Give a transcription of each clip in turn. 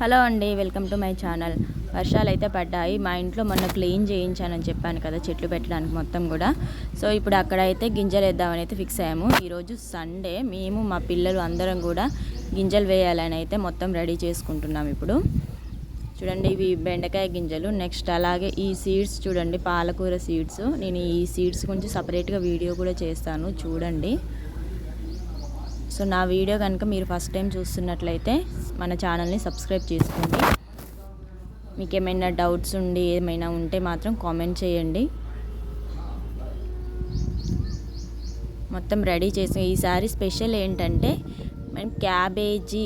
Hello అండి welcome to my channel. వర్షాలు అయితే పడ్డాయి. మా ఇంట్లో మొన్న క్లీన్ చేయించానని చెప్పాను కదా చెట్లు పెట్టడానికి మొత్తం కూడా. సో ఇప్పుడు అక్కడ అయితే గింజలు వేద్దామని అయితే ఫిక్స్ అయ్యాము. ఈరోజు సండే. మేము మా పిల్లలు అందరం కూడా గింజలు వేయాలని అయితే మొత్తం రెడీ చేసుకుంటున్నాం ఇప్పుడు. చూడండి ఇవి బెండకాయ గింజలు. నెక్స్ట్ అలాగే ఈ సీడ్స్ చూడండి పాలకూర సీడ్స్. నేను ఈ సీడ్స్ గురించి సపరేట్గా వీడియో కూడా చేస్తాను. చూడండి. సో నా వీడియో కనుక మీరు ఫస్ట్ టైం చూస్తున్నట్లయితే మన ఛానల్ని సబ్స్క్రైబ్ చేసుకోండి. మీకు ఏమైనా డౌట్స్ ఉండి ఏమైనా ఉంటే మాత్రం కామెంట్ చేయండి. మొత్తం రెడీ చేసి ఈసారి స్పెషల్ ఏంటంటే మేము క్యాబేజీ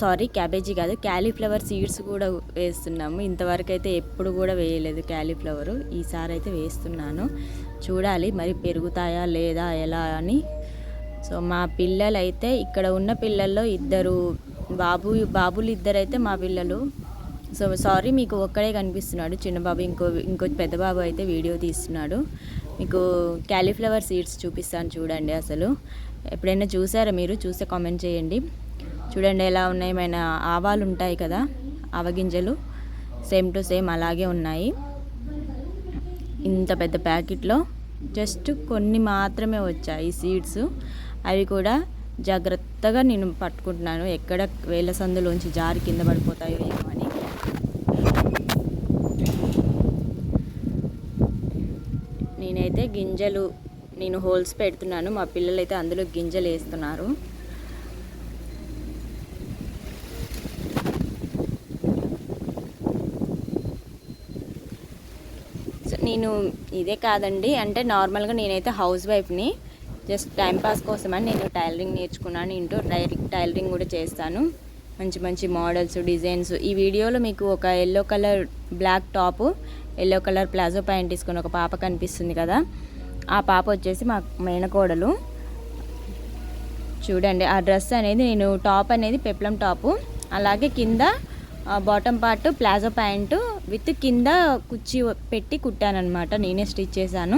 సారీ క్యాబేజీ కాదు క్యాలీఫ్లవర్ సీడ్స్ కూడా వేస్తున్నాము. ఇంతవరకు అయితే ఎప్పుడు కూడా వేయలేదు క్యాలీఫ్లవర్. ఈసారి అయితే వేస్తున్నాను. చూడాలి మరి పెరుగుతాయా లేదా ఎలా అని సో మా పిల్లలైతే ఇక్కడ ఉన్న పిల్లల్లో ఇద్దరు బాబు బాబులు ఇద్దరైతే మా పిల్లలు. సో సారీ మీకు ఒక్కడే కనిపిస్తున్నాడు. చిన్న బాబు ఇంకో ఇంకో పెద్ద బాబు అయితే వీడియో తీస్తున్నాడు. మీకు క్యాలీఫ్లవర్ సీడ్స్ చూపిస్తాను చూడండి అసలు. ఎప్పుడైనా చూసారా మీరు? చూస్తే కామెంట్ చేయండి. చూడండి ఎలా ఉన్నాయి. మన ఆవాలు ఉంటాయి కదా ఆవగింజలు సేమ్ టు సేమ్ అలాగే ఉన్నాయి. ఇంత పెద్ద ప్యాకెట్లో జస్ట్ కొన్ని మాత్రమే వచ్చాయి సీడ్స్. అవి కూడా జాగ్రత్తగా నేను పట్టుకుంటున్నాను. ఎక్కడ వేల సందులోంచి జారి కింద పడిపోతాయో ఏమో అని. నేనైతే గింజలు నేను హోల్స్ పెడుతున్నాను. మా పిల్లలు అయితే అందులో గింజలు వేస్తున్నారు. సో నేను ఇదే కాదండి. అంటే నార్మల్గా నేనైతే హౌస్ వైఫ్ని జస్ట్ టైంపాస్ కోసమని నేను టైలరింగ్ నేర్చుకున్నాను ఇంటూ టైలరింగ్ టైలరింగ్ కూడా చేస్తాను. మంచి మంచి మోడల్స్ డిజైన్స్. ఈ వీడియోలో మీకు ఒక yellow colour black top yellow colour palazzo pant తీసుకుని ఒక పాప కనిపిస్తుంది కదా. ఆ పాప వచ్చేసి మా మేనకోడలు. చూడండి ఆ డ్రెస్ అనేది నేను టాప్ అనేది పెప్లం టాపు. అలాగే కింద bottom part palazzo pant with కింద కుచ్చి పెట్టి కుట్టానమాట నేనే స్టిచ్ చేశాను.